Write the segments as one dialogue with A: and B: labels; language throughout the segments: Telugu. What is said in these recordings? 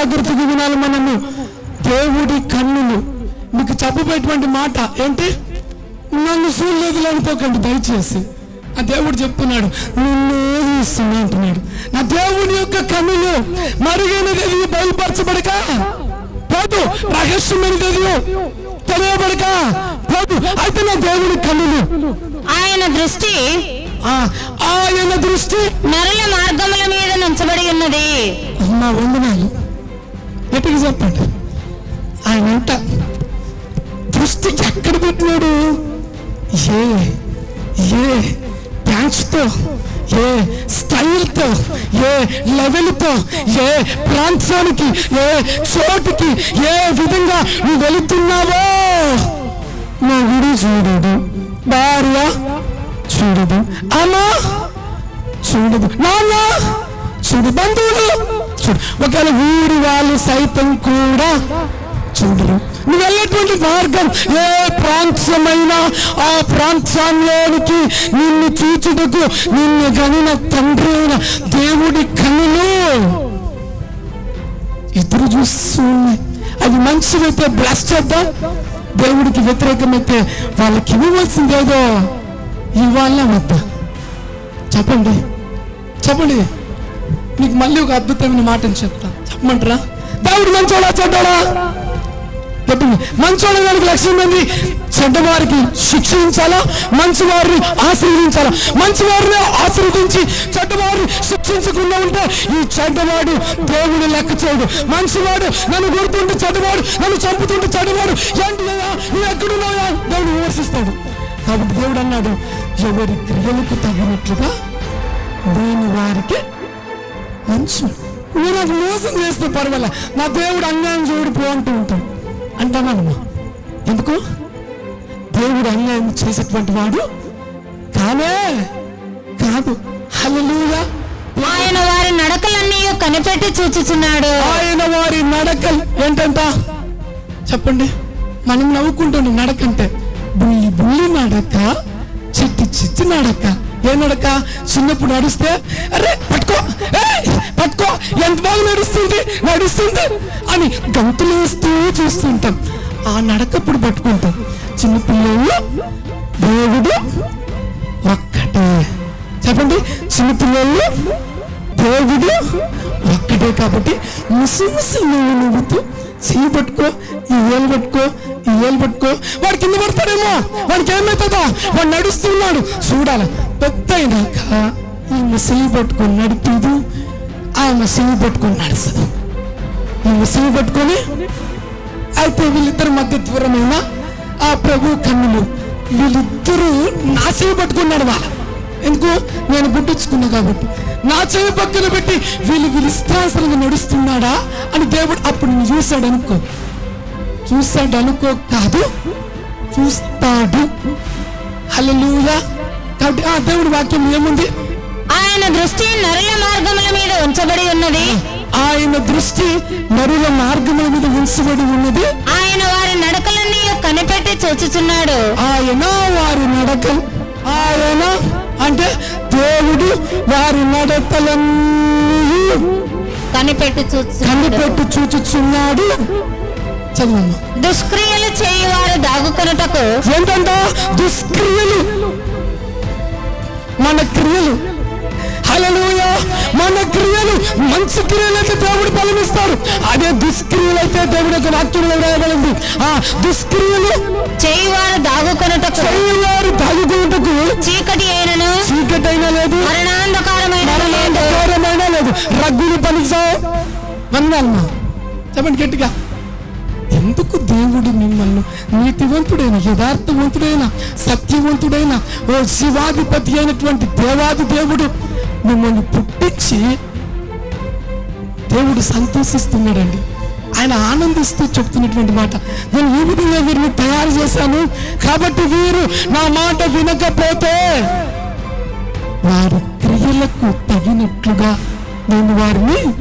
A: జాగ్రత్తగా వినాలి మనము. దేవుడి కన్నులు. మీకు చెప్పబోయేటువంటి మాట ఏంటి? నన్ను చూడలేదు అనుకోకండి దయచేసి. ఆ దేవుడు చెప్తున్నాడు నిన్నే ఇస్తున్నా అంటున్నాడు. నా దేవుని యొక్క కన్నులు మరుగైనది బయలుపరచబడక? పోదు రహస్యమైనది తెలియబడక పోదు అయితే నా దేవుని కన్నులు.
B: ఆయన దృష్టి
A: ఆ ఆయన దృష్టి
B: నరుల మార్గముల మీద నుంచబడి ఉన్నది.
A: అమ్మ వందనాలు. ఎటుకు చెప్పండి ఆయన అంట దృష్టి ఎక్కడ పెట్టినాడు? ఏ ఏ ప్యాచ్తో ఏ స్టైల్తో ఏ లెవెల్తో ఏ ప్రాంతానికి ఏ చోటుకి ఏ విధంగా నువ్వు వెళుతున్నావో? విడి చూడదు భార్య చూడదు అమ్మ చూడదు నాన్న చూడు బంధువులు చూడు. ఒకవేళ ఊరి వాళ్ళు సైతం కూడా చూడరు. నువ్వు వెళ్ళేటువంటి మార్గం ఏ ప్రాంతమైన ఆ ప్రాంతంలోనికి నిన్ను చూచుటకు నిన్ను గనిన తండ్రి అయిన దేవుడి కనులు ఇద్దరు చూస్తూ ఉన్నాయి. అది మంచిదైతే బ్లస్ చేద్దాం దేవుడికి వ్యతిరేకమైతే వాళ్ళకి ఇవ్వవలసిందేదో ఇవ్వాలా వద్దా. చెప్పండి. చెప్పండి. నీకు మళ్ళీ ఒక అద్భుతమైన మాటని చెప్తా. చెప్పమంటారా? దేవుడు మంచోడా చెడ్డోడా? చెప్పండి మంచోడు వారికి లక్ష్యం మంది చెడ్డవారికి శిక్షించాలా? మంచి వారిని ఆశీర్వదించాలా? మంచి వారిని ఆశీర్వదించి చెడ్డవారిని శిక్షించకుండా ఉంటే ఈ చెడ్డవాడు దేవుడు లెక్క చేయడు. మంచివాడు నన్ను గుర్తుంటే చెడ్డవాడు నన్ను చంపుతుంటే చెడ్డవాడు. ఏంటిదయ్యా నువ్వు ఎక్కడున్నాయా దేవుడు విమర్శిస్తాడు. కాబట్టి దేవుడు అన్నాడు ఎవరి క్రియలకు తగినట్లుగా దేని వారికి మంచు. నువ్వు నాకు మోసం చేస్తే పర్వాలే. నా దేవుడు అన్యాయం చూడు పో అంటూ ఉంటాం అంటానమ్మా ఎందుకు? దేవుడు అన్యాయం చేసేటువంటి వాడు కానే కాదు. హల్లెలూయా.
B: ఆయన వారి నడకలన్నీ కనిపెట్టి చూచుచున్నాడు.
A: ఆయన వారి నడకలు ఏంటంట? చెప్పండి. మనం నవ్వుకుంటాం నడకంటే బుల్లి బుల్లి నడక చిట్టి చిట్టి నడక. ఏ నడక చిన్నప్పుడు నడిస్తే అరే పట్టుకో పట్టుకో ఎంత బాగా నడుస్తుంది నడుస్తుంది అని గంతులు వేస్తూ చూస్తుంటాం. ఆ నడకప్పుడు పట్టుకుంటాం. చిన్నపిల్లలు దేవుడు ఒక్కటే. చెప్పండి చిన్నపిల్లలు దేవుడు ఒక్కటే కాబట్టి ముసి ముసి నువ్వు నువ్వుతూ చెయ్యి పట్టుకో ఈ ఏలు పట్టుకో ఈ ఏలు పట్టుకో. వాడు కింద పడతాడేమో వాడికి ఏమవుతుందో వాడు నడుస్తున్నాడు. చూడాలి పెద్ద అయినాక ఈమె ముసలి పట్టుకొని నడిపిదు ఆమె ముసలి పట్టుకొని నడుస్తుంది. ఈమె ముసలి పట్టుకొని అయితే వీళ్ళిద్దరి మధ్య దూరమైన ఆ ప్రభు కన్నులు వీళ్ళిద్దరూ నా చెవి పట్టుకొని వాళ్ళ ఎందుకు? నేను గుడ్డించుకున్నా కాబట్టి. నా చెవి పక్కన పెట్టి వీళ్ళు వీళ్ళు ఇష్టాసనంగా నడుస్తున్నాడా అని దేవుడు అప్పుడు నేను చూశాడు అనుకో. చూశాడు అనుకో కాదు చూస్తాడు. హలో కాబట్టి ఆ దేవుడి వాక్యం ఏముంది?
B: ఆయన దృష్టి నరుల మార్గముల మీద ఉంచబడి ఉన్నది.
A: ఆయన దృష్టి నరుల మార్గముల మీద ఉంచబడి ఉన్నది.
B: ఆయన వారి నడకలన్నీ కనిపెట్టి చూచుచున్నాడు.
A: ఆయన వారి నడకలు ఆయన అంటే దేవుడు వారి నడకలన్నీ
B: కనిపెట్టి చూచుచున్నాడు.
A: కనిపెట్టి చూచుచున్నాడు. చదవమ్మా
B: దుష్క్రియలు చేయువారు దాగుకొనుటకు
A: ఏంటంట దుష్క్రియలు క్రియలు మంచి క్రియలైతే దేవుడు బలమిస్తాడు అదే దుష్క్రియలు అయితే దేవుడి యొక్క వాక్యంలో రాయబడింది ఆ దుష్క్రియలు
B: చేయువారు దాగుకొనుటకు
A: చేయవారు తాగుకుంటకు
B: చీకటి అయినను
A: లేదు
B: మరణాంధకారమైన లేదు.
A: మరణాంధకారమైనా లేదు. రగ్గులు పనిసా వందాలమ్మా. చెప్పండి గట్టిగా. ఎందుకు దేవుడు మిమ్మల్ని నీతివంతుడైన యథార్థవంతుడైన సత్యవంతుడైన ఓ శివాధిపతి అయినటువంటి దేవాది దేవుడు మిమ్మల్ని పుట్టించి దేవుడు సంతోషిస్తున్నాడండి. ఆయన ఆనందిస్తూ చెప్తున్నటువంటి మాట. నేను ఈ విధంగా వీరిని తయారు చేశాను. కాబట్టి వీరు నా మాట వినకపోతే వారి క్రియలకు తగినట్లుగా నేను వారిని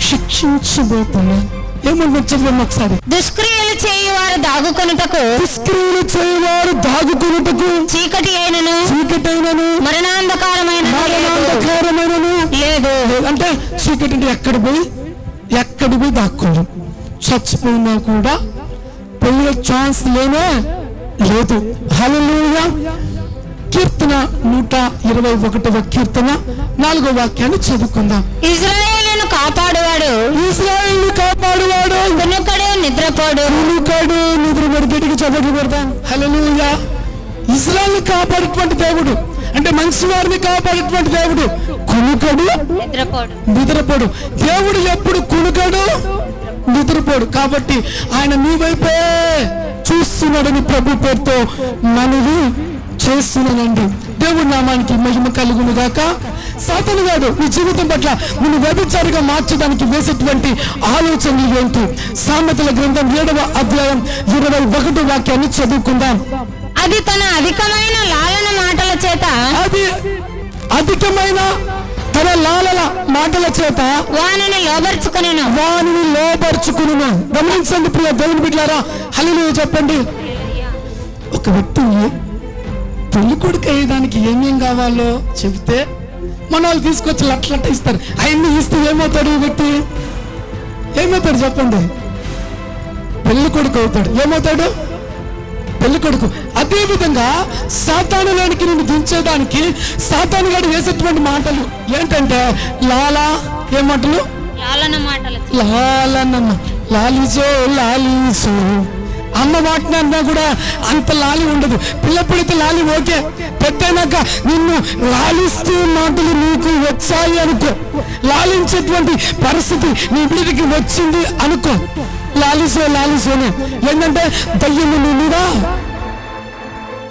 A: శిక్షించబోతున్నాను ఏమన్నా చదివాము ఒకసారి?
B: దుష్క్రియలు చేయువారు దాగుకొనుటకు
A: దుష్క్రియలు చేయవారు దాగుకున్నటకు
B: చీకటి అయినను
A: చీకటైనను
B: మరణాంధకారమైన లేదు.
A: మరణాంధకారమైన అంటే చీకటి అంటే ఎక్కడ పోయి? ఎక్కడ పోయి దాక్కోవడం చచ్చిపోయినా కూడా పోయే ఛాన్స్ లేనే లేదు. హల్లెలూయా. కీర్తన నూట ఇరవై ఒకటవ కీర్తన నాలుగో వాక్యాన్ని చదువుకుందాం.
B: ఇజ్రాయేలును కాపాడువాడు.
A: ఇస్రాయేల్ కాపాడువాడు.
B: కునుకడు నిద్రపోడు.
A: కునుకాడు నిద్ర పెడికి చదవట్లు పెడతాం హల్లెలూయా. ఇస్రాయల్ కాపాడేటువంటి దేవుడు. అంటే మంచి వారిని కాపాడేటువంటి దేవుడు. కునుకడు
B: నిద్రపోడు.
A: నిద్రపోడు. దేవుడు ఎప్పుడు కునుకడు నిద్రపోడు. కాబట్టి ఆయన నీ వైపే చూస్తున్నాడని ప్రభు పేరుతో మనవి చేస్తున్నానండి. దేవుడి నామానికి మహిమ కలుగును గాక సాతను గాడు నీ జీవితం పట్ల నిన్ను వ్యభిచారిగా మార్చడానికి వేసేటువంటి ఆలోచనలు ఏంటి? సామెతల గ్రంథం ఏడవ అధ్యాయం ఇరవై ఒకటో వాక్యాన్ని చదువుకుందాం.
B: అది తన అధికమైన లాలన మాటల చేత?
A: అది అధికమైన తన లాలల మాటల చేత?
B: వానిని లోబర్చుకునేను.
A: వానిని లోపరుచుకును గమనించండి ప్రియ దేవుని బిడ్డారా హలో చెప్పండి. ఒక వ్యక్తి పెళ్ళి కొడుకు అయ్యేదానికి ఏమేం కావాలో చెబితే మన వాళ్ళు తీసుకొచ్చి లట్లట్ట ఇస్తారు. ఆయన్ని ఇస్తే ఏమవుతాడు ఈ వ్యక్తి ఏమవుతాడు చెప్పండి? పెళ్ళి కొడుకు అవుతాడు. ఏమవుతాడు? పెళ్ళి కొడుకు. అదే విధంగా సాతానులోనికి నిన్ను దించేదానికి సాతాను గడు వేసేటువంటి మాటలు ఏంటంటే లాలా ఏ మాటలు
B: లాలన మాటల.
A: లాలన్నమ్మ. లాలిజో లాలిజో. అమ్మ మాట్లాడినా కూడా అంత లాలి ఉండదు. పిల్లప్పుడైతే లాలి ఓకే. పెద్దయినాక నిన్ను లాలిస్తూ మాటలు నీకు వచ్చాయి అనుకో. లాలించేటువంటి పరిస్థితి నీ బిడ్డకి వచ్చింది అనుకో. లాలిసో లాలిసోనే. ఏంటంటే దయ్యము నీ మీద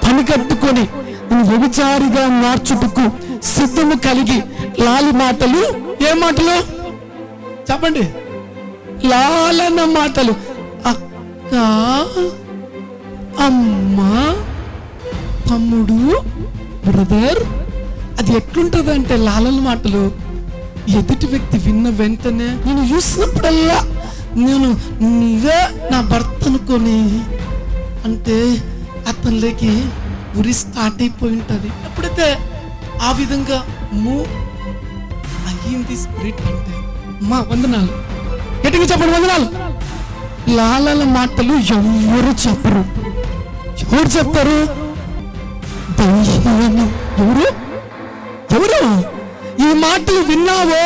A: పని కట్టుకొని నేను వ్యభిచారిగా మార్చుటకు సిద్ధము కలిగి లాలి మాటలు. ఏ మాటలు? చెప్పండి. లాలన మాటలు. అక్క అమ్మ. తమ్ముడు బ్రదర్ అది ఎట్లుంటదంటే లాలల మాటలు. ఎదుటి వ్యక్తి విన్న వెంటనే నేను చూసినప్పుడల్లా నేను నీవే నా భర్త అనుకొని అంటే అతనిలోకి ఉరి స్టార్ట్ అయిపోయి ఉంటుంది. ఎప్పుడైతే ఆ విధంగా మూ అయ్యింది స్పిరిట్ అంటే మా వందనాలు. గట్టిగా చెప్పండి వందనాలు. లాలల మాటలు ఎవరు చెప్పరు? ఎవరు చెప్తారు? ఎవరు? ఎవరు? ఈ మాటలు విన్నావో?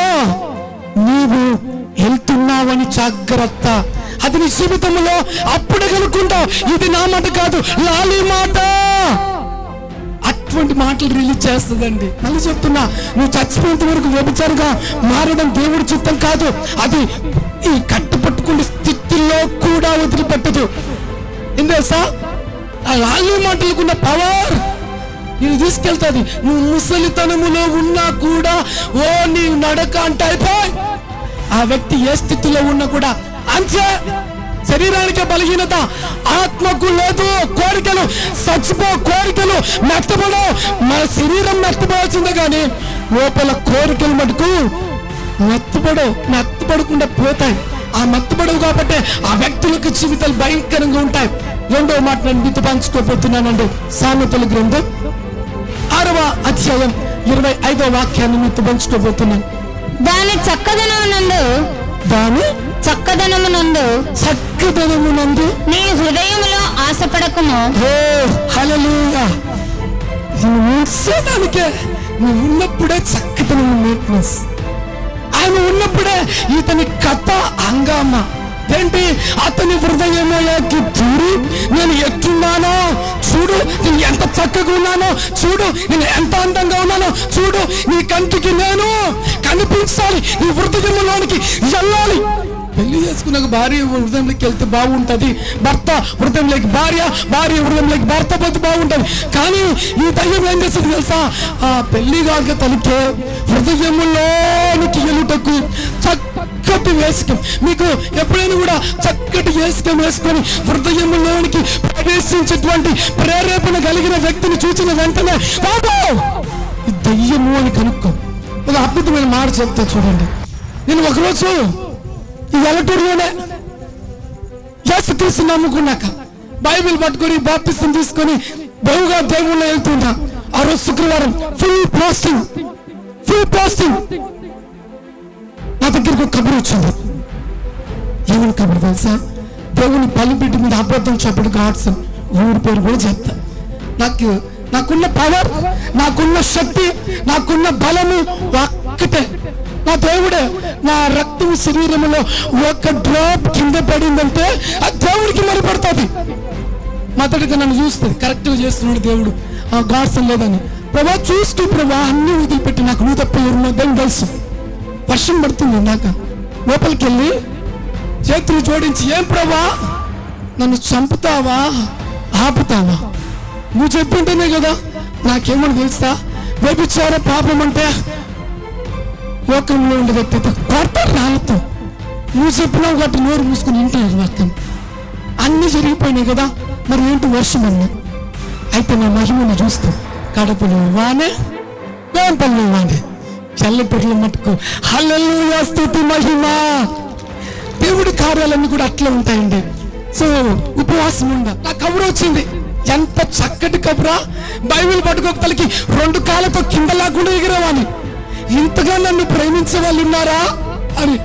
A: నీవు వెళ్తున్నావని జాగ్రత్త. అది నీ జీవితంలో అప్పుడే కనుక్కుంటావు. ఇది నా మాట కాదు లాలి మాట. అటువంటి మాటలు రిలీజ్ చేస్తుందండి. మళ్ళీ చెప్తున్నా నువ్వు చచ్చిపోయేంత వరకు వ్యభిచారుగా మారడం దేవుడి చిత్తం కాదు. అది ఈ కట్టు పట్టుకుంటే స్థితిలో కూడా వదిలిపెట్టదు. ఏం ఆ రాళ్ళు మాటలకున్న పవర్ నేను తీసుకెళ్తాది. నువ్వు ముసలితనములో ఉన్నా కూడా ఓ నీ నడక అంటే అయిపోయి. ఆ వ్యక్తి ఏ స్థితిలో ఉన్నా కూడా అంతే. శరీరానికి బలహీనత ఆత్మకు లేదు కోరికలు చచ్చిపో కోరికలు మెత్తపడో మన శరీరం మెత్తపోవాల్సిందే కానీ లోపల కోరికలు మటుకు మెత్తపడవు మెత్తపడకుండా పోతాయి. ఆ మెత్తపడవు కాబట్టి ఆ వ్యక్తులకు జీవితాలు భయంకరంగా ఉంటాయి. రెండవ మాట నేను మీతో పంచుకోబోతున్నానండి. సామెతల గ్రంథం ఆరవ అధ్యాయం ఇరవై ఐదవ వాక్యాన్ని మీతో పంచుకోబోతున్నాను.
B: దాని చక్కదనమునందు
A: దాని
B: చక్కదనమునందు
A: చక్కదనమునందు
B: నీ హృదయములో ఆశపడకుము.
A: ఓ హల్లెలూయా. నువ్వు ఉన్నప్పుడే చక్కదనం నీట్నెస్ ఆయన ఉన్నప్పుడే ఇతని కథ హంగామా. ఏంటి? అతని హృదయమోకి చూడు. నేను ఎట్లున్నానో చూడు. నేను ఎంత చక్కగా ఉన్నానో? చూడు. నేను ఎంత అందంగా ఉన్నానో? చూడు. నీ కంటికి నేను కనిపించాలి. నీ హృదయంలోనికి వెళ్ళాలి. పెళ్ళి చేసుకున్నాక భార్య హృదయంలోకి వెళ్తే బాగుంటుంది. భర్త హృదయంలోకి భార్య భార్య హృదయంలోకి భర్త పోతే బాగుంటుంది. కానీ ఈ దయ్యం ఏం చేస్తుంది తెలుసా? ఆ పెళ్ళి కాక తనకే హృదయంలోనికి వెళ్ళుటకు చక్కటి వేసుకం మీకు ఎప్పుడైనా కూడా చక్కటి వేసుకం వేసుకొని హృదయంలోనికి ప్రవేశించేటువంటి ప్రేరేపణ కలిగిన వ్యక్తిని చూసిన వెంటనే బాబు ఈ దయ్యము అని కనుక్కో. ఒక అద్భుతమైన మాట చెప్తా చూడండి. నేను ఒకరోజు ఈ ఎలటూరులోనే యేసుక్రీస్తు నమ్ముకున్నాక బైబిల్ పట్టుకొని బాప్తిసం తీసుకొని బహుగా దేవుళ్ళు వెళ్తుంటా ఆ రోజు శుక్రవారం ఫుల్ పోస్టింగ్ ఫుల్ పోస్టింగ్ దగ్గరికి ఒక కబురు వచ్చింది. ఏమని కబురు తెలుసా? దేవుని బలిపీఠ మీద అబద్ధం చెప్పడు గాడ్స్ ఊరి పేరు కూడా చెప్తా. నాకు నాకున్న పవర్ నాకున్న శక్తి నాకున్న బలము ఒక్కటే. నా దేవుడే నా రక్తం శరీరంలో ఒక డ్రాప్ కింద పడిందంటే ఆ దేవుడికి మరి పడుతుంది. మొదటిగా నన్ను చూస్తుంది కరెక్ట్గా చేస్తున్నాడు దేవుడు. ఆ గాడ్స్ లేదని. ప్రభా చూస్తూ ప్రభా అన్ని వదిలిపెట్టి నాకు నువ్వు తప్ప ఎవరున్నదని తెలుసు. వర్షం పడుతుంది నాకు. లోపలికి వెళ్ళి చేతులు జోడించి ఏం ప్రభా నన్ను చంపుతావా? ఆపుతావా? నువ్వు చెప్పింటేనే కదా నాకేమని తెలుసా వ్యభిచార పాపం అంటే లోకంలో ఉండే వ్యక్తి అయితే కొడతారు రాళ్ళతో నువ్వు నోరు మూసుకుని ఇంటారు వాక్యం. అన్ని జరిగిపోయినాయి కదా మరి ఏంటి వర్షం అన్నా అయితే నా మహిమను చూస్తాం కడపలో వానే వేంపల్లో వానే. చల్లపిర్ల మటుకు హల్లెలూయా స్తుతి మహిమ. దేవుడి కార్యాలన్నీ కూడా అట్లా ఉంటాయండి. సో ఉపవాసం ఉండ. నా కబురు వచ్చింది. ఎంత చక్కటి కబురా. బైబిల్ పట్టుకోకతలకి రెండు కాళ్ళతో కింద లేకుండా ఎగిరేవాని ఇంతగా నన్ను ప్రేమించే వాళ్ళు ఉన్నారా? అని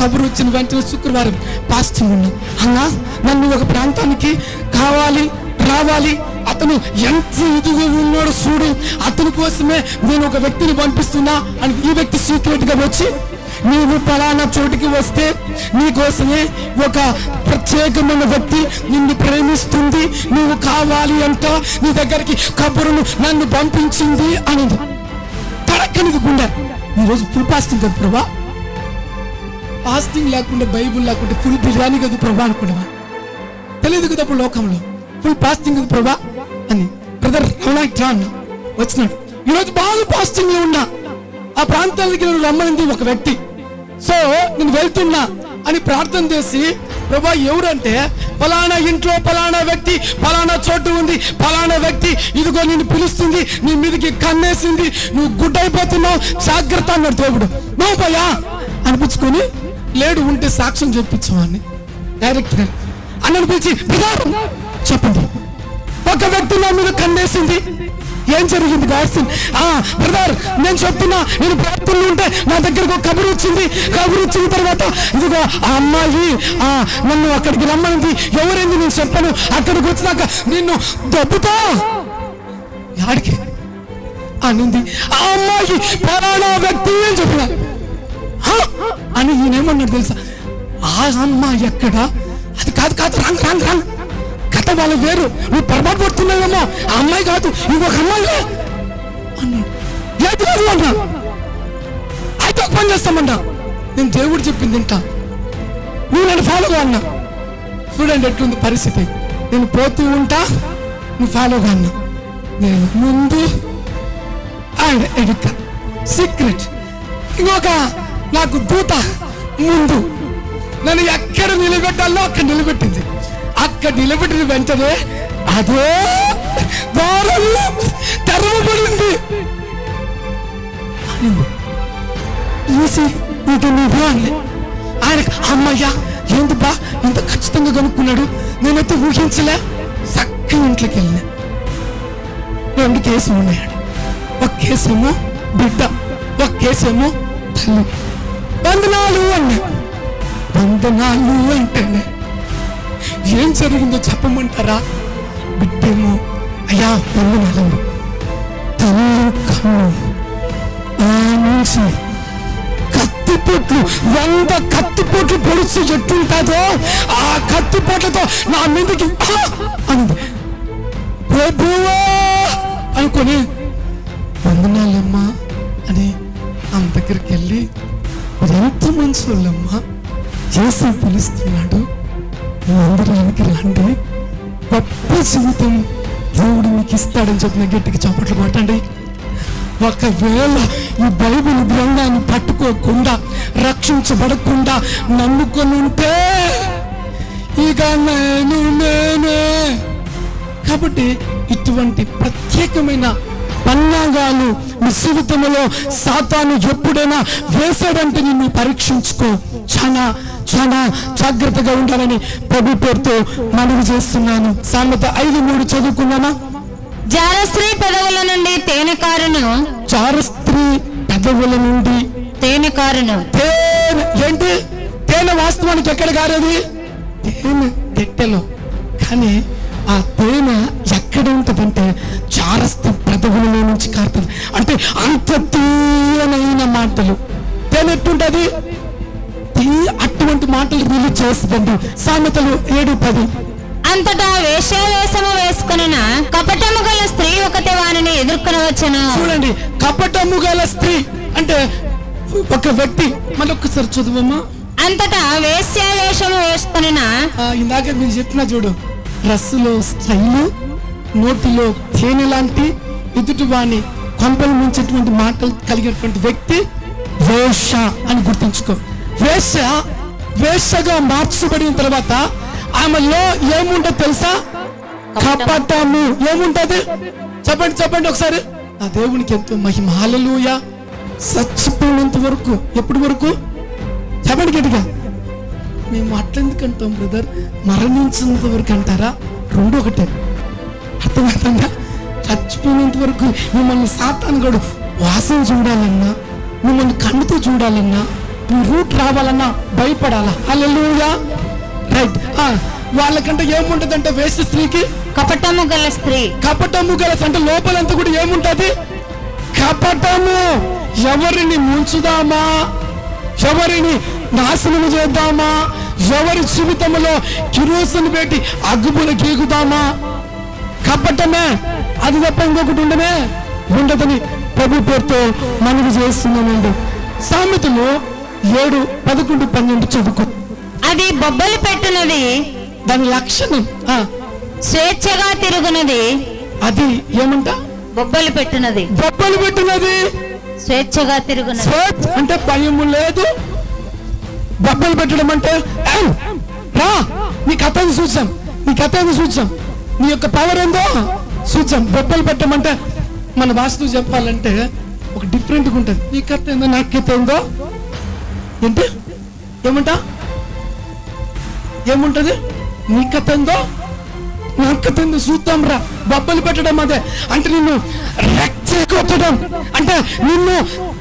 A: కబురు వచ్చిన వెంటనే శుక్రవారం పాస్టింగ్ ఉన్నా అన్నా నన్ను ఒక ప్రాంతానికి కావాలి రావాలి. అతను ఎంత ఇదిగా ఉన్నాడో చూడు. అతని కోసమే నేను ఒక వ్యక్తిని పంపిస్తున్నా అని ఈ వ్యక్తి సీక్రెట్గా వచ్చి నీవు పలానా చోటికి వస్తే నీకోసమే ఒక ప్రత్యేకమైన వ్యక్తి నిన్ను ప్రేమిస్తుంది. నువ్వు కావాలి అంట నీ దగ్గరికి కబురును నన్ను పంపించింది అనింది. తడక్కనిది గుండె. ఈరోజు ఫుల్ పాస్టింగ్ కదా ప్రభా. పాస్టింగ్ లేకుండా బైబుల్ లేకుండా ఫుల్ బిర్యానీ కదా ప్రభా అనుకున్నావా? తెలియదు కదా అప్పుడు లోకంలో. ఫుల్ పాస్టింగ్ కదా ప్రభా అని. బ్రదర్ అవునా ఇట్లా అన్న. వచ్చినాడు. ఈరోజు బాగా పాస్టింగ్లో ఉన్నా. ఆ ప్రాంతానికి నేను రమ్మనింది ఒక వ్యక్తి. సో నేను వెళ్తున్నా అని ప్రార్థన చేసి ప్రభా ఎవరంటే పలానా ఇంట్లో పలానా వ్యక్తి పలానా చోటు ఉంది పలానా వ్యక్తి ఇదిగో నేను పిలుస్తుంది నీ మీదకి కన్నేసింది నువ్వు గుడ్డైపోతున్నావు జాగ్రత్త అన్నాడు దేవుడు. నువ్వు పోయా? అనిపించుకొని లేడు ఉంటే సాక్ష్యం చెప్పించవాడిని. డైరెక్ట్ అన్నను పిలిచి చెప్పండి. ఒక వ్యక్తి నా మీద కన్నేసింది ఏం జరిగింది గాడ్సన్ ఆ బ్రదర్ నేను చెప్తున్నా నేను ప్రార్థనలు ఉంటే నా దగ్గరకు ఒక కబురు వచ్చింది. కబురు వచ్చిన తర్వాత ఇదిగో ఆ అమ్మాయి ఆ నన్ను అక్కడికి రమ్మనింది. ఎవరైంది నేను చెప్పాను. అక్కడికి వచ్చినాక నిన్ను దబ్బుతా. యాడికి? అనింది. ఆ అమ్మాయి పలానా వ్యక్తి అని చెప్పిన. అని నేనేమన్నాడు తెలుసా? ఆ అమ్మాయి ఎక్కడ? అది కాదు కాదు రాంగ్ రాంగ్ రాంగ్. కథ వాళ్ళు వేరు. నువ్వు పొరపాటు పడుతున్నావేమో ఆ అమ్మాయి కాదు ఇంకొక అమ్మాయిలే అన్నాడు ఏది లేదు అన్నా. అయితే ఒక పని చేస్తామన్నా నేను దేవుడు చెప్పింది తింటా నువ్వు నన్ను ఫాలో అన్నా. చూడండి ఎట్లుంది పరిస్థితి. నేను పోతూ ఉంటా నువ్వు ఫాలో అన్నా. నేను ముందు ఆయన ఎడుక సీక్రెట్ ఇంకొక నాకు దూత ముందు. నన్ను ఎక్కడ నిలబెట్టాలో అక్కడ నిలబెట్టింది. అక్కడ నిలబడిన వెంటనే అదే వారంలో తెరవబడింది. అనింది. చూసి నువ్వు ఆయన అమ్మయ్యా ఏంది బా ఇంత ఖచ్చితంగా కనుక్కున్నాడు? నేనైతే ఊహించలే. చక్క ఇంట్లోకి వెళ్ళిన. రెండు కేసులు ఉన్నాయండి ఒక కేసేమో బిడ్డ ఒక కేసేమో తల్లి. వందనాలు అన్నా. వందనాలు అంటేనే ఏం జరిగిందో చెప్పమంటారా? బిడ్డేమో అయ్యా వందనాలండి తల్లి కన్ను ఆ నుంచి కత్తిపోట్లు వంద కత్తిపోట్లు పొడుచు ఎట్టుంటుందో ఆ కత్తిపోట్లతో నా మీదకి అంది ప్రభువా అనుకొని వందనాలమ్మా అని ఆమె దగ్గరికి వెళ్ళి ఎంత మంచి వాళ్ళమ్మా చేసి పిలుస్తున్నాడు. మందిరానికి రండి గొప్ప జీవితం దేవుడు మీకు ఇస్తాడని చెప్పిన గట్టికి చప్పట్లు కొట్టండి. ఒకవేళ ఈ బైబిల్ గ్రంథాన్ని పట్టుకోకుండా రక్షించబడకుండా నమ్ముకొని ఉంటే ఇక నేను నేనే. కాబట్టి ఇటువంటి ప్రత్యేకమైన పన్నాగాలు నీ జీవితంలో సాతాను ఎప్పుడైనా వేసాడంటే నిన్ను పరీక్షించుకో. చాలా చాలా జాగ్రత్తగా ఉండాలని ప్రభు పేరుతో మనవి చేస్తున్నాను. సామెత ఐదు మూడు చదువుకున్నామా
B: జార స్త్రీ పెదవుల నుండి తేనె కారును.
A: చార స్త్రీ పెదవుల నుండి
B: తేనె కారును.
A: తేనె ఏంటి? తేనె వాస్తవానికి ఎక్కడ కారేది? తేనె పెట్టెలో కానీ ఆ తేనె చూడండి కపటము గల స్త్రీ అంటే ఒక వ్యక్తి. మళ్ళీ ఒక్కసారి చదువమ్మా.
B: అంతటా వేశ్యావేషము వేసుకున్న.
A: ఆ, ఇందాక మీరు చెప్పిన చూడు డ్రస్సులో స్టైలు నోటిలో తేనె లాంటి ఎదుటి వాణి కొంపలు ముంచేటువంటి మాటలు కలిగినటువంటి వ్యక్తి వేష అని గుర్తుంచుకో. వేష వేషగా మార్చబడిన తర్వాత ఆమెలో ఏముంటది తెలుసా? కపటము. ఏముంటది? చెప్పండి చెప్పండి ఒకసారి. ఆ దేవునికి ఎంతో మహిమ. హాలలుయ చచ్చిపోయినంత వరకు ఎప్పటి వరకు? చెప్పండి గట్టిగా? మేము అట్లెందుకు అంటాం బ్రదర్? మరణించినంత వరకు అంటారా? రెండు ఒకటే. అర్థమవుతుందా? చచ్చిపోయినంత వరకు మిమ్మల్ని సాతాను గడు వాసన చూడాలన్నా మిమ్మల్ని కన్నుతో చూడాలన్నా మీ రూట్ రావాలన్నా భయపడాలా? హల్లెలూయా. రైట్. వాళ్ళకంటే ఏముంటదంటే వేసే స్త్రీకి?
B: కపటము గల స్త్రీ.
A: కపటము గల అంటే లోపలంతా కూడా ఏముంటది? కపటము. ఎవరిని ముంచుదామా? ఎవరిని నాశనము చేద్దామా? ఎవరి జీవితంలో కిరోసను పెట్టి అగ్గుపుల గీకుదామా? కపటమే. అది తప్ప ఇంకొకటి ఉండనే ఉండదని ప్రభు పేరుతో మనవి చేస్తున్నానండి. సామెతలు ఏడు పదకొండు పన్నెండు చదువుకో.
B: అది బొబ్బలు పెట్టునది.
A: దాని లక్షణం
B: స్వేచ్ఛగా తిరుగునది.
A: అది ఏమంట?
B: బొబ్బలు పెట్టునది.
A: బొబ్బలు పెట్టినది?
B: స్వేచ్ఛగా తిరుగునది.
A: స్వేచ్ఛ అంటే భయము లేదు. బొబ్బలు పెట్టడం అంటే "ఏయ్, రా నీ కథ చూసాం నీ కథ చూసాం నీ యొక్క పవర్ ఏందో చూసాం బొబ్బలు పెట్టమంటే మన వాస్తు చెప్పాలంటే ఒక డిఫరెంట్గా ఉంటుంది. నీ కథ ఏందో నా కథ ఏందో? ఏంటి? ఏమంటా? ఏముంటది? నీ కథ ఏందో? నా కథ చూద్దాం రా. బొబ్బలు పెట్టడం అదే. అంటే నిన్ను రెచ్చ కొట్టడం. అంటే నిన్ను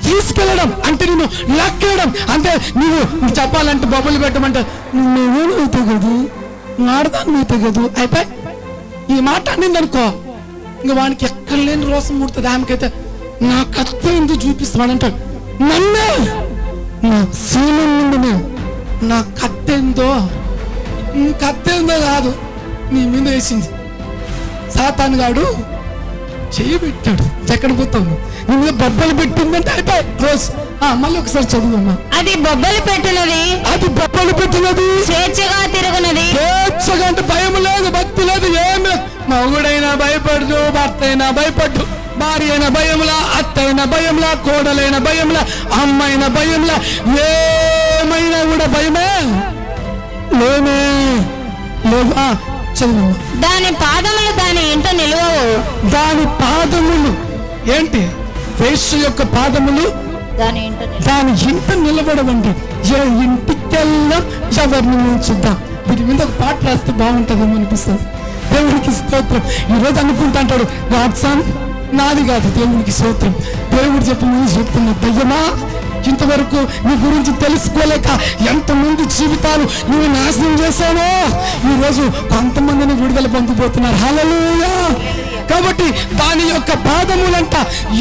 A: తీసుకెళ్ళడం. అంటే నిన్ను లక్కేయడం అంటే నువ్వు చెప్పాలంటే బొబ్బలు పెట్టమంటే నువ్వేను అయితే కదూ నువ్వు తెగదు. అయితే అయిపోయి. ఈ మాట అనింది అనుకో ఇంకా వానికి ఎక్కడ లేని రోసం ముడుతుంది ఆమెకైతే నా కత్త ఎందుకు చూపిస్తానంటాడు నన్నే! నా సీనం నా కత్తెందో కత్తెందో కాదు. నీ మీద వేసింది. సాతాను గాడు చెయ్యి పెట్టాడు. ఎక్కడ పోతావు నీ మీద బొబ్బలు పెట్టిందంటే అయిపోయి. రోజు. ఆ, మళ్ళీ ఒకసారి చదువమ్మా
B: అది బొబ్బలు పెట్టునది
A: అది బొబ్బలు పెట్టినది
B: స్వేచ్ఛగా తిరుగునది
A: స్వేచ్ఛగా అంటే భయం లేదు భక్తి లేదు ఏం లేదు. మగుడైనా భయపడదు భర్త అయినా భయపడ్డు భార్య అయిన భయంలా అత్త అయిన భయంలా కోడలైన భయంలా అమ్మైన భయంలా ఏమైనా కూడా భయమే? లేనే లేదు ఆ, చదువమ్మా
B: దాని పాదములు దాని ఇంట నిలువవు.
A: దాని పాదములు ఏంటి? వేశ్య యొక్క పాదములు
B: దాని ఇంట నిలువవు.
A: దాని ఇంట నిలబడవండి. ఏ ఇంటికెళ్ళాం ఎవరిని ఉంచుద్దాం వీటి మీద ఒక పాట రాస్తే బాగుంటుందేమో అనిపిస్తుంది. దేవునికి స్తోత్రం. ఈరోజు అనుకుంటా అంటాడు రాత్సాన్ నాది కాదు దేవునికి స్తోత్రం. దేవుడు చెప్పి ముందు చెప్తున్నా దయ్యమా? ఇంతవరకు నీ గురించి తెలుసుకోలేక ఎంతమంది జీవితాలు నువ్వు నాశనం చేశావో? ఈరోజు కొంతమందిని విడుదల పొందిపోతున్నారు హలలుయా కాబట్టి దాని యొక్క పాదములంట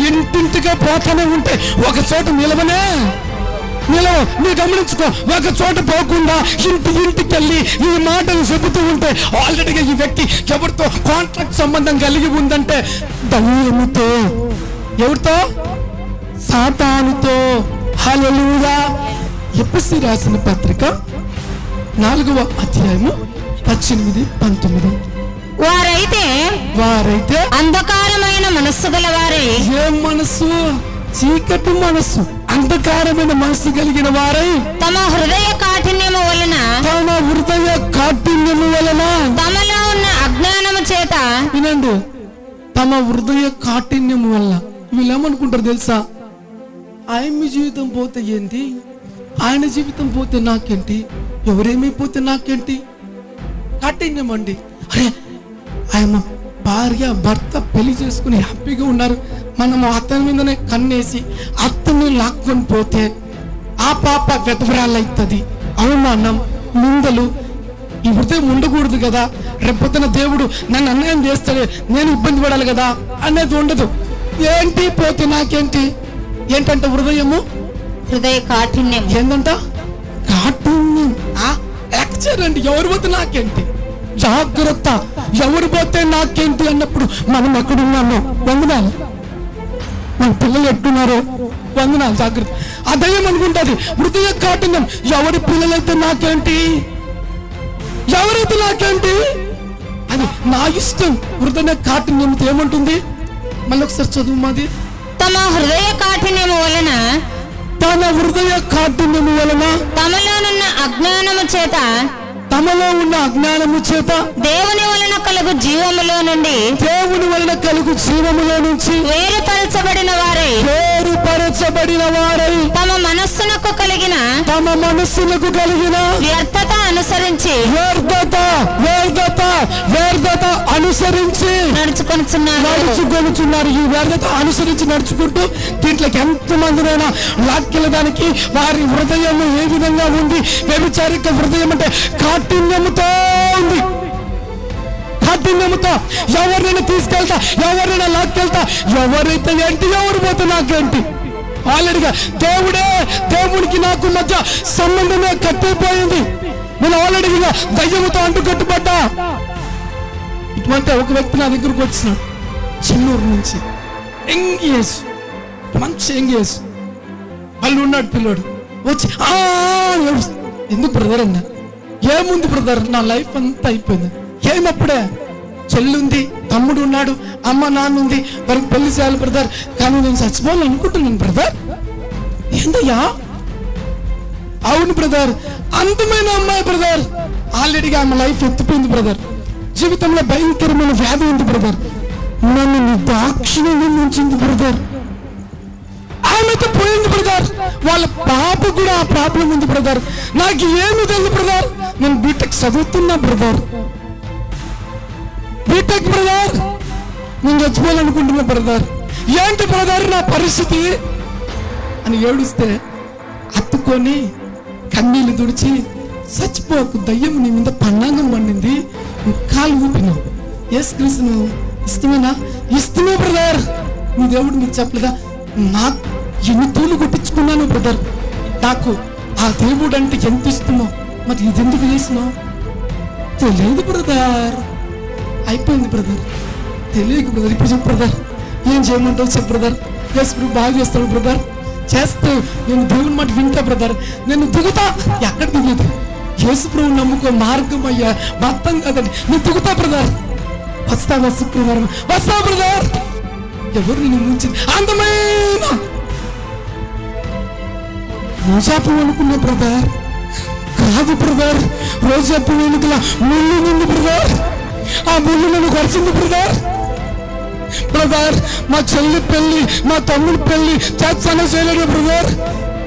A: ఇంటింటిగా పోతానే ఉంటే ఒక చోట నిలవనే. నిలవ నువ్వు గమనించుకో ఒక చోట పోకుండా ఇంటి ఇంటికి వెళ్ళి ఈ మాటలు చెబుతూ ఉంటే ఆల్రెడీగా ఈ వ్యక్తి ఎవరితో కాంట్రాక్ట్ సంబంధం కలిగి ఉందంటే దయ్యముతో ఎవరితో? సాతానుతో. ఎపిసి రాసిన పత్రిక? నాలుగవ అధ్యాయము పద్దెనిమిది పంతొమ్మిది.
B: వారైతే
A: వారైతే
B: అంధకారమైన మనస్సు గల వారై
A: ఏ మనస్సు? చీకటి మనస్సు అంధకారమైన మనస్సు కలిగిన వారై.
B: తమ హృదయ కాఠిన్యము వలన
A: తమ హృదయ కాఠిన్యము వలన.
B: తమలో ఉన్న అజ్ఞానము చేత
A: వినండి తమ హృదయ కాఠిన్యము వల్ల వీళ్ళు ఏమనుకుంటారు తెలుసా? ఆయన జీవితం పోతే ఏంటి? ఆయన జీవితం పోతే నాకేంటి? ఎవరేమైపోతే నాకేంటి? కాఠిన్యం అండి అరే ఆయన భార్య భర్త పెళ్ళి చేసుకుని హ్యాపీగా ఉన్నారు. మనము అతని మీదనే కన్నేసి అతన్ని లాక్కొని పోతే ఆ పాప వెతవరాలవుతుంది అవమానం నిందలు ఈ హృదయం ఉండకూడదు కదా. రేపొద్దున దేవుడు నన్ను అన్యాయం చేస్తాడు నేను ఇబ్బంది పడాలి కదా. అనేది ఉండదు. ఏంటి పోతే నాకేంటి? ఏంటంటే హృదయము?
B: హృదయ కాఠిన్యం.
A: ఏందంట? కాఠిన్యం. లెక్చర్ అండి ఎవరు పోతే నాకేంటి? జాగ్రత్త ఎవరు పోతే నాకేంటి అన్నప్పుడు మనం ఎక్కడున్నామో? వందనాలు. మన పిల్లలు ఎట్టున్నారో? వందనాలు జాగ్రత్త. అదయం అనుకుంటుంది హృదయ కాఠిన్యం. ఎవరి పిల్లలైతే నాకేంటి? ఎవరైతే నాకేంటి? అది నా ఇష్టం. హృదయ కాఠిన్యంతో ఏమంటుంది? మళ్ళీ ఒకసారి చదువు మాది.
B: తమ హృదయ కాఠిన్యము వలన
A: తన హృదయ కాఠిన్యము వలన
B: తమలోనున్న అజ్ఞానము చేత
A: తమలో ఉన్న అజ్ఞానము చేత
B: దేవుని వలన కలుగు జీవములో నుండి
A: దేవుని వలన కలుగు జీవములో నుంచి
B: వేరుపరచబడిన వారై
A: వేరుపరచబడిన వారై
B: తమ మనస్సునకు కలిగిన
A: తమ మనస్సులకు కలిగిన
B: వ్యర్థత అనుసరించి
A: వ్యర్థత వ్యర్థత వ్యర్థత అనుసరించి
B: నడుచుకొనుచున్నారు.
A: నడుచుకొనుచున్నారు. ఈ వ్యర్థత అనుసరించి నడుచుకుంటూ దీంట్లోకి ఎంత మందినైనా లాక్కెల దానికి వారి హృదయం ఏ విధంగా ఉంది? వ్యభిచారిక హృదయం అంటే కాఠిన్యముతో ఉంది. కాఠిన్యముతో ఎవరినైనా తీసుకెళ్తా ఎవరినైనా లాక్కెళ్తా ఎవరైతే ఏంటి ఎవరు పోతే నాకేంటి? ఆల్రెడీగా దేవుడే దేవుడికి నాకు మధ్య సంబంధమే కట్టిపోయింది. నేను ఆల్రెడీగా దయ్యముతో అంటు కట్టుబడ్డా ఇటువంటి ఒక వ్యక్తి నా దగ్గరకు వచ్చిన చిన్నూరు నుంచి. యంగ్ ఏజ్ మంచి యంగ్ ఏజ్ వాళ్ళు ఉన్నాడు పిల్లోడు. వచ్చి ఎందుకు బ్రదర్ అన్న ఏముంది బ్రదర్? నా లైఫ్ అంతా అయిపోయింది. ఏమప్పుడే? చెల్లుంది తమ్ముడు ఉన్నాడు అమ్మ నాన్న ఉంది వారికి పెళ్ళి చేయాలి బ్రదర్. కానీ నేను చచ్చిపోవాలి అనుకుంటున్నాను బ్రదర్. ఏందయ్యా? అవును బ్రదర్. అందమైన అమ్మాయి బ్రదర్. ఆల్రెడీగా ఆమె లైఫ్ ఎత్తిపోయింది బ్రదర్. జీవితంలో భయంకరమైన వ్యాధి ఉంది బ్రదర్. నన్ను దాక్షిణ్యం ఉంచింది బ్రదర్. ఆమెతో పోయింది బ్రదర్ వాళ్ళ పాప కూడా ఆ ప్రాబ్లం ఉంది బ్రదర్ నాకు ఏమి తెలుసు బ్రదర్. నేను బీటెక్ చదువుతున్నా బ్రదర్. BTech brother. నేను చచ్చిపోవాలనుకుంటున్నా బ్రదర్. ఏంటి బ్రదర్ నా పరిస్థితి? అని ఏడుస్తే అత్తుకొని కన్నీళ్ళు తుడిచి చచ్చిపోకు దయ్యం నీ మీద పన్నాంగం పండింది నువ్వు కాలు ఊపినావు. ఎస్ కృష్ణ ఇష్టమేనా? ఇష్టమే బ్రదర్. నీ దేవుడు నీకు చెప్పలేదా? నాకు ఎన్ని పూలు కొట్టించుకున్నాను బ్రదర్ నాకు ఆ దేవుడు అంటే ఎంత ఇష్టమో మరి ఇది ఎందుకు చేసినావు తెలియదు బ్రదర్ అయిపోయింది బ్రదర్ తెలియదు బ్రదర్ ఇప్పుడు చెప్పు బ్రదర్ ఏం చేయమంటావు చెప్పు బ్రదర్ ఎస్ ఇప్పుడు బాగా చేస్తాడు బ్రదర్ చేస్తూ నేను దేవుని మాట వింటా బ్రదర్ నేను దిగుతా. ఎక్కడ దిగుతా యేసు ప్రభు నమ్ముకో మార్గం అయ్యా. మొత్తం కదండి. నేను దిగుతా బ్రదర్ వస్తావా శుక్రవారం వస్తా బ్రదర్ ఎవరు నేను ముంచింది? అందమైన రోజా పువ్వు అనుకున్నా బ్రదర్ కాదు బ్రదర్ రోజా పువ్వు వెనుకల ముళ్ళు ఉంది బ్రదర్ ఆ ముళ్ళు నన్ను కొరిచింది బ్రదర్ బ్రదర్ మా చెల్లి పెళ్ళి మా తమ్ముడి పెళ్ళి చేస్తానో చేయలేడు బ్రదర్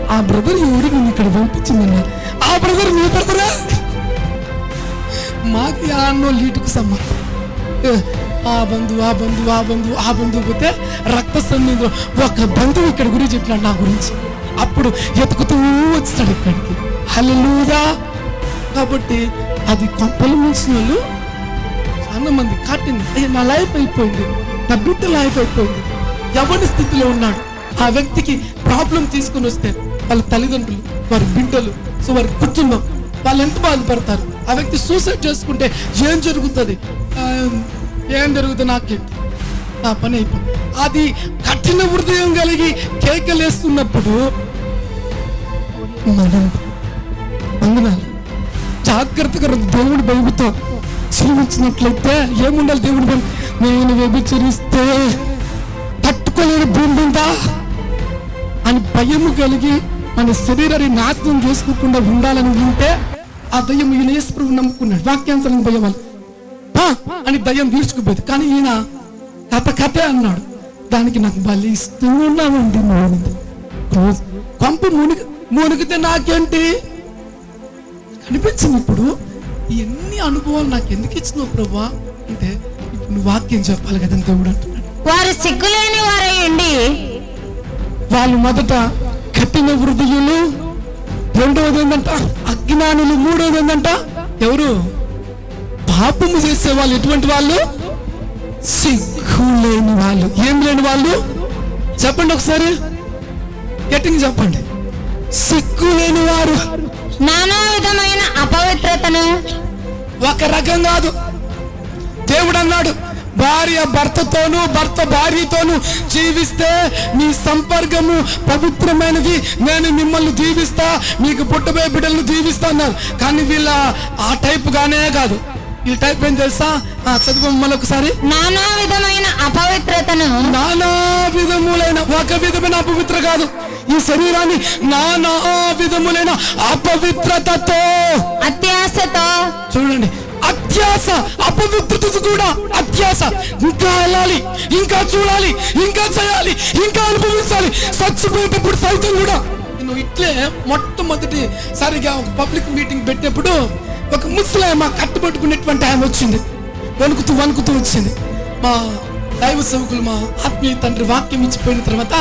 A: ఆ బ్రదర్ ఎవరు నేను ఇక్కడ పంపించిందన్న. ఆ బ్రదర్ నీ బ్రదరా మాకు యాన్నో లీటుకు సంబంధం. ఏ, ఆ బంధువు ఆ బంధువు ఆ బంధువు ఆ బంధువు పోతే రక్త సంబంధం ఒక బంధువు ఇక్కడ గురించి చెప్పినాడు నా గురించి. అప్పుడు ఎతుకుతూ వచ్చాడు ఇక్కడికి. హలలుదా కాబట్టి అది కొంపలు ముంచిన వాళ్ళు చాలా మంది కాటింది. అయ్యా నా లైఫ్ అయిపోయింది. నా బిడ్డ లైఫ్ అయిపోయింది. ఎవరి స్థితిలో ఉన్నాడు? ఆ వ్యక్తికి ప్రాబ్లం తీసుకొని వస్తే వాళ్ళ తల్లిదండ్రులు వారి బిడ్డలు సో వారి కుటుంబం వాళ్ళు ఎంత బాధపడతారు? ఆ వ్యక్తి సూసైడ్ చేసుకుంటే ఏం జరుగుతుంది? ఏం జరుగుతుంది నాకేంటి? నా పని అయిపోయింది. అది కఠిన హృదయం కలిగి కేకలేస్తున్నప్పుడు మనం వందనాలు జాగ్రత్తగా రండి. దేవుడి భయముతో జీవించినట్లయితే ఏముండాలి దేవుడి భయం నేను వ్యభిచరిస్తే పట్టుకోలేని భూమి ఉందా అని భయము కలిగి మన శరీరాన్ని నాశనం చేసుకోకుండా ఉండాలని వింటే ఆ దయ్యం ఈయన యేసుప్రభు నమ్ముకున్నాడు. వాక్యాంశాలను భయం వల్ల అని దయ్యం తీర్చుకుపోయింది కానీ ఈయన కథ కథే అన్నాడు. దానికి నాకు బలి ఇస్తూ ఉన్నామండి పంపు మునిగి మునిగితే నాకేంటి? అనిపించింది ఇప్పుడు. ఎన్ని అనుభవాలు నాకు ఎందుకు ఇచ్చినావు ప్రభా? అంటే ఇప్పుడు నువ్వు వాక్యం చెప్పాలి కదా దేవుడు అంటున్నాడు
B: వారు సిగ్గులేని వారై ఉండి
A: వాళ్ళు మొదట కఠిన హృదయులు రెండవది ఏంటంట అజ్ఞానులు మూడవది ఏంటంట ఎవరు? పాపము చేసే వాళ్ళు ఎటువంటి వాళ్ళు? సిగ్గు లేని వాళ్ళు. ఏం లేని వాళ్ళు? చెప్పండి ఒకసారి. గట్టిగా చెప్పండి. సిగ్గు లేని వారు
B: నానా విధమైన అపవిత్రతను
A: ఒక రకం కాదు. దేవుడు అన్నాడు భార్య భర్తతోనూ భర్త భార్యతోనూ జీవిస్తే మీ సంపర్కము పవిత్రమైనది. నేను మిమ్మల్ని దీవిస్తా మీకు పుట్టబోయే బిడ్డలను దీవిస్తా అన్నారు కానీ వీళ్ళ ఆ టైప్ గానే కాదు. ఈ టైప్ ఏం తెలుసా? ఆ, చదువు మళ్ళీ ఒకసారి.
B: నానా విధమైన అపవిత్రతను
A: నానా విధములైన ఒక విధమైన అపవిత్ర కాదు. ఈ శరీరాన్ని నానా విధములైన అపవిత్రతతో
B: అత్యాశతో
A: చూడండి అత్యాస అపవిత్రత కూడా అత్యాస. ఇంకా వెళ్ళాలి ఇంకా చూడాలి ఇంకా చేయాలి ఇంకా అనుభవించాలి. చచ్చిపోయేటప్పుడు సైతం కూడా నేను ఇట్లే మొట్టమొదటి సరిగా ఒక పబ్లిక్ మీటింగ్ పెట్టినప్పుడు ఒక ముసలాయమ కట్టుబట్టుకునేటువంటి ఆమె వచ్చింది. వణుకుతూ వణుకుతూ వచ్చింది. మా దైవ సేవకులు మా ఆత్మీయ తండ్రి వాక్యం ఇచ్చిపోయిన తర్వాత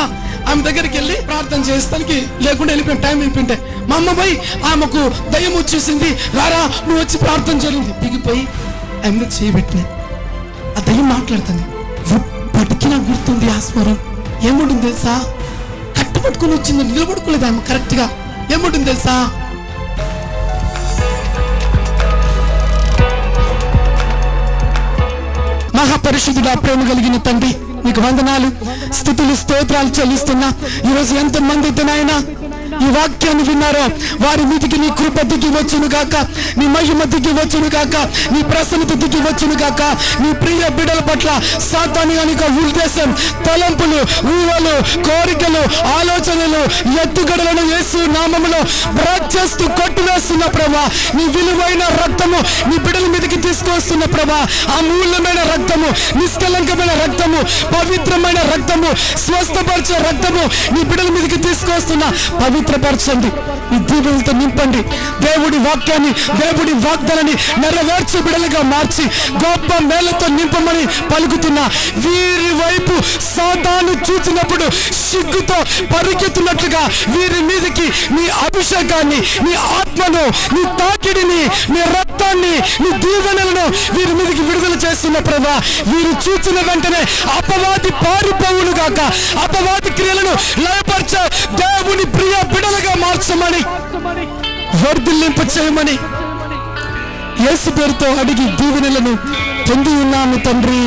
A: ఆమె దగ్గరికి వెళ్ళి ప్రార్థన చేస్తానికి లేకుండా వెళ్ళిపోయిన టైం అయిపోయింటే మా అమ్మ పోయి ఆమెకు దయ్యం వచ్చేసింది. రారా నువ్వు వచ్చి ప్రార్థన జరిగింది దిగిపోయి ఆమె మీద చేయబెట్టిన ఆ దయ్యం మాట్లాడుతుంది. ఇప్పటికీ నాకు గుర్తుంది ఆ స్వరం. ఏముంటుంది తెలుసా? కట్టుపట్టుకుని వచ్చింది నిలబడుకోలేదు ఆమె కరెక్ట్గా ఏముంటుంది తెలుసా? మహాపరిశుద్ధుడా ప్రేమ కలిగిన తండ్రి నీకు వందనాలు స్థుతులు స్తోత్రాలు చెల్లిస్తున్నా. ఈరోజు ఎంత మంది అయితే నాయనా ఈ వాక్యాన్ని విన్నారో? వారి మీదికి నీ కృప దిగి వచ్చును గాక నీ మహిమ దిగి వచ్చును గాక నీ ప్రసన్నత దిగి వచ్చును గాక నీ ప్రియ బిడ్డల పట్ల సాతాని అనేక ఉద్దేశం తలంపులు ఊహలు కోరికలు ఆలోచనలు ఎత్తుగడలను వేసి నామములో బ్రాక్ చేస్తూ కొట్టివేస్తున్న ప్రభా నీ విలువైన రక్తము నీ బిడ్డల మీదకి తీసుకొస్తున్న ప్రభా ఆ మూల్యమైన రక్తము నిష్కలంకమైన రక్తము పవిత్రమైన రక్తము స్వస్థపరిచే రక్తము నీ బిడ్డల మీదకి తీసుకొస్తున్న భద్రపరచండి. ఈ దీవులతో నింపండి. దేవుడి వాక్యాన్ని దేవుడి వాగ్దానాన్ని నెరవేర్చే బిడలుగా మార్చి గొప్ప మేలతో నింపమని పలుకుతున్నా వీరి వైపు సాతాను చూసినప్పుడు సిగ్గుతో పరిగెత్తున్నట్లుగా వీరి మీదకి నీ అభిషేకాన్ని నీ ఆత్మను నీ తాకిడిని నీ రక్తాన్ని నీ దీవెనలను వీరి మీదకి విడుదల చేస్తున్న ప్రభా వీరు చూసిన వెంటనే అపవాది పారిపోవును గాక. అపవాది క్రియలను లయపరిచే దేవుని ప్రియ బిడలుగా మార్చమని వర్ధిల్లింప చేయమని యేసు పేరుతో అడిగి దీవెనలను పొంది ఉన్నాము తండ్రి.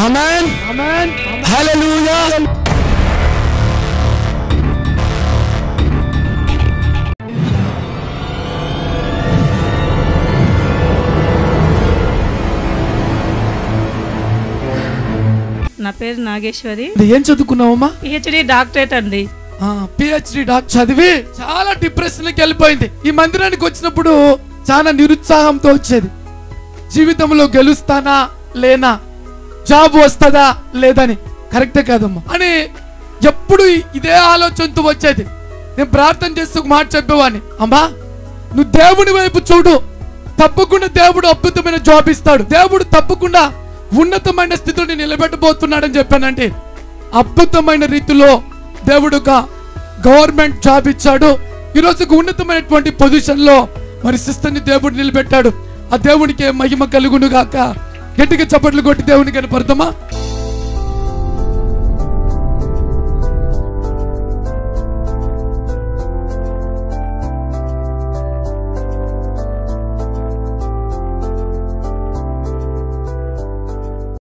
A: ఆమెన్. హల్లెలూయా.
C: నా పేరు నాగేశ్వరి.
A: ఏం చదువుకున్నావమ్మా?
C: పిహెచ్డి డాక్టరేట్ అండి.
A: పిహెచ్డి డాక్టర్ చదివి చాలా డిప్రెషన్కి వెళ్ళిపోయింది. ఈ మందిరానికి వచ్చినప్పుడు చాలా నిరుత్సాహంతో వచ్చేది. జీవితంలో గెలుస్తానా లేనా? జాబ్ వస్తుందా లేదని. కరెక్టే కాదమ్మా. అని ఎప్పుడు ఇదే ఆలోచనతో వచ్చేది. నేను ప్రార్థన చేస్తూ ఒక మాట చెప్పేవాడిని. అమ్మా నువ్వు దేవుని వైపు చూడు. తప్పకుండా దేవుడు అద్భుతమైన జాబ్ ఇస్తాడు. దేవుడు తప్పకుండా ఉన్నతమైన స్థితిని నిలబెట్టబోతున్నాడని చెప్పానంటే అద్భుతమైన రీతిలో దేవుడుగా గవర్నమెంట్ జాబ్ ఇచ్చాడు. ఈ రోజుకు ఉన్నతమైనటువంటి పొజిషన్లో మరి సిస్టర్ని దేవుడు నిలబెట్టాడు. ఆ దేవునికి మహిమ కలుగును గాక గట్టిగా చప్పట్లు కొట్టి దేవునికి కనపడతామా?